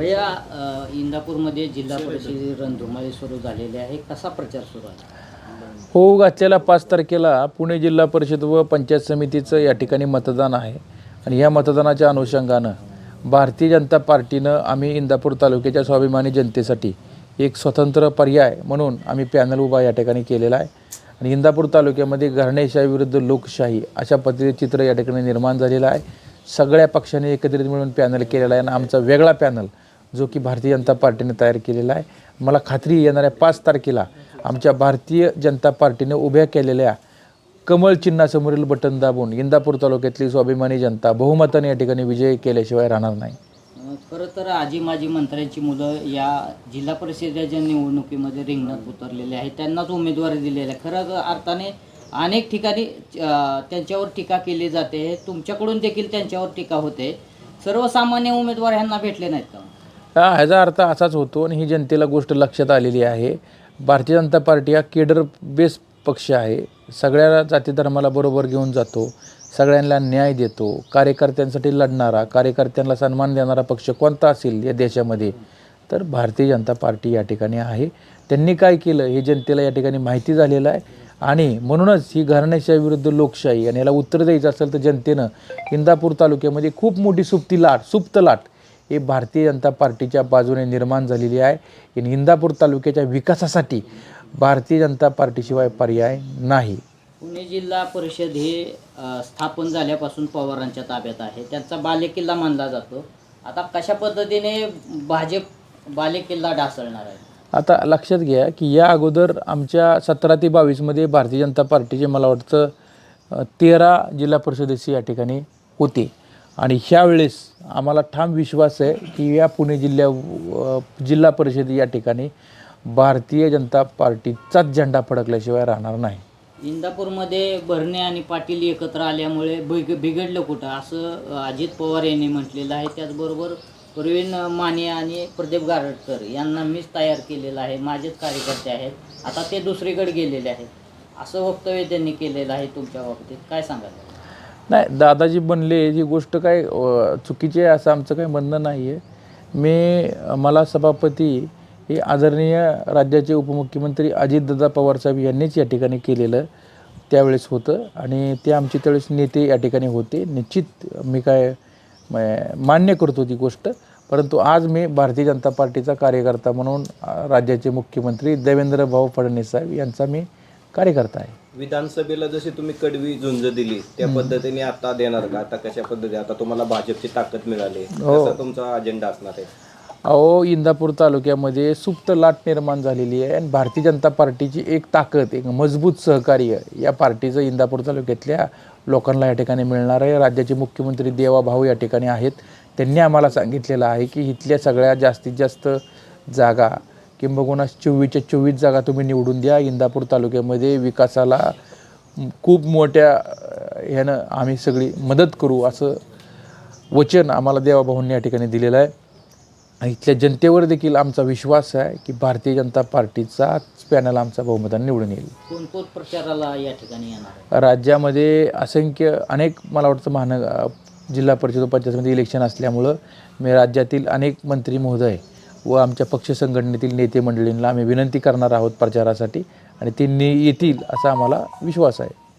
भैया अ, इंदापूरमध्ये जिल्हा परिषद रणधुमाळी सुरू झालेली आहे. कसा प्रचार सुरू आहे? हो घातलेल्या पाच तारखेला पुणे जिल्हा परिषद व पंचायत समितीचं या ठिकाणी मतदान आहे. आणि या मतदानाच्या अनुषंगानं भारतीय जनता पार्टीनं आम्ही इंदापूर तालुक्याच्या स्वाभिमानी जनतेसाठी एक स्वतंत्र पर्याय म्हणून आम्ही पॅनल उभा या ठिकाणी केलेला आहे. आणि इंदापूर तालुक्यामध्ये घराणेशाही विरुद्ध लोकशाही अशा पद्धतीचे चित्र या ठिकाणी निर्माण झालेलं आहे. सगळ्या पक्षांनी एकत्रित मिळून पॅनल केलेला आहे आणि आमचा वेगळा पॅनल जो की भारतीय जनता पार्टीने तयार केलेला आहे. मला खात्री येणाऱ्या पाच तारखेला आमच्या भारतीय जनता पार्टीने उभ्या केलेल्या कमळ चिन्हासमोरील बटन दाबून इंदापूर तालुक्यातली स्वाभिमानी जनता बहुमताने या ठिकाणी विजय केल्याशिवाय राहणार नाही. खरं तर आजी माजी मंत्र्यांची मुलं या जिल्हा परिषदेच्या निवडणुकीमध्ये रिंगणात उतरलेले आहेत त्यांनाच उमेदवारी दिलेली आहे. खरं अर्थाने अनेक ठिकाणी त्यांच्यावर टीका केली जाते. तुमच्याकडून देखील त्यांच्यावर टीका होते. सर्वसामान्य उमेदवार ह्यांना भेटले नाहीत का? ह्याचा अर्थ असाच होतो आणि ही जनतेला गोष्ट लक्षात आलेली आहे. भारतीय जनता पार्टी हा केडर बेस पक्ष आहे. सगळ्या जाती धर्माला बरोबर घेऊन जातो. सगळ्यांना न्याय देतो. कार्यकर्त्यांसाठी लढणारा कार्यकर्त्यांना सन्मान देणारा पक्ष कोणता असेल या देशामध्ये? तर भारतीय जनता पार्टी या ठिकाणी आहे. त्यांनी काय केलं? हे जनतेला या ठिकाणी माहिती झालेलं आहे. आणि म्हणूनच ही घराण्याच्या विरुद्ध लोकशाही आणि याला उत्तर द्यायचं असेल तर जनतेनं इंदापूर तालुक्यामध्ये खूप मोठी सुप्ती लाट सुप्त लाट हे भारतीय जनता पार्टीच्या बाजूने निर्माण झालेली आहे. इंदापूर तालुक्याच्या विकासासाठी भारतीय जनता पार्टीशिवाय पर्याय नाही. पुणे जिल्हा परिषद हे स्थापन झाल्यापासून पवारांच्या ताब्यात आहे. त्यांचा बालेकिल्ला मानला जातो. आता कशा पद्धतीने भाजप बालेकिल्ला ढासळणार आहे? आता लक्षात घ्या की या अगोदर आमच्या सतरा ते बावीसमध्ये भारतीय जनता पार्टीचे मला वाटतं तेरा जिल्हा परिषदेचे या ठिकाणी होते. आणि ह्यावेळेस आम्हाला ठाम विश्वास आहे की या पुणे जिल्ह्या जिल्हा परिषद या ठिकाणी भारतीय जनता पार्टीचाच झेंडा फडकल्याशिवाय राहणार नाही. इंदापूरमध्ये भरणे आणि पाटील एकत्र आल्यामुळे बिग बिघडलं कुठं? असं अजित पवार यांनी म्हटलेलं आहे. त्याचबरोबर प्रवीण माने आणि प्रदीप गारडकर यांना मीच तयार केलेलं आहे. माझेच कार्यकर्ते आहेत. आता ते दुसरीकडे गेलेले आहेत. असं वक्तव्य त्यांनी केलेलं आहे तुमच्या बाबतीत. काय सांगाल? नाही दादाजी बनले ही गोष्ट काय चुकीची आहे असं आमचं काही म्हणणं नाही आहे मी मला सभापती हे आदरणीय राज्याचे उपमुख्यमंत्री अजितदादा पवारसाहेब यांनीच या ठिकाणी केलेलं त्यावेळेस होतं आणि ते आमचे त्यावेळेस नेते या ठिकाणी होते. निश्चित मी काय म- मान्य करतो ती गोष्ट. परंतु आज मी भारतीय जनता पार्टीचा कार्यकर्ता म्हणून राज्याचे मुख्यमंत्री देवेंद्र भाऊ फडणवीस साहेब यांचा मी कार्यकर्ता आहे. विधानसभेला जशी तुम्ही कडवी झुंज दिली त्या पद्धतीने आता देणार का? आता कशा पद्धती आता तुम्हाला भाजपची ताकद मिळाली. कसा तुमचा अजेंडा असणार आहे? अहो इंदापूर तालुक्यामध्ये सुप्त लाट निर्माण झालेली आहे आणि भारतीय जनता पार्टीची एक ताकद एक मजबूत सहकार्य या पार्टीचं इंदापूर तालुक्यातल्या लोकांना या ठिकाणी मिळणार आहे. राज्याचे मुख्यमंत्री देवा भाऊ या ठिकाणी आहेत. त्यांनी आम्हाला सांगितलेलं आहे की इथल्या सगळ्या जास्तीत जास्त जागा किंबहुना चोवीसच्या चोवीस जागा तुम्ही निवडून द्या. इंदापूर तालुक्यामध्ये विकासाला खूप मोठ्या ह्यानं आम्ही सगळी मदत करू असं वचन आम्हाला देवाभाऊंनी या ठिकाणी दिलेलं आहे. इथल्या जनतेवर देखील आमचा विश्वास आहे की भारतीय जनता पार्टीचाच पॅनल आमचा बहुमताने निवडून येईल. कोण कोण प्रचाराला या ठिकाणी येणार राज्यामध्ये असंख्य अनेक मला वाटतं महानग जिल्हा परिषद व पंचायत समिती इलेक्शन असल्यामुळं मी राज्यातील अनेक मंत्री महोदय व आमच्या पक्ष संघटनेतील नेते मंडळींना आम्ही विनंती करणार आहोत प्रचारासाठी आणि ते नि येतील असा आम्हाला विश्वास आहे.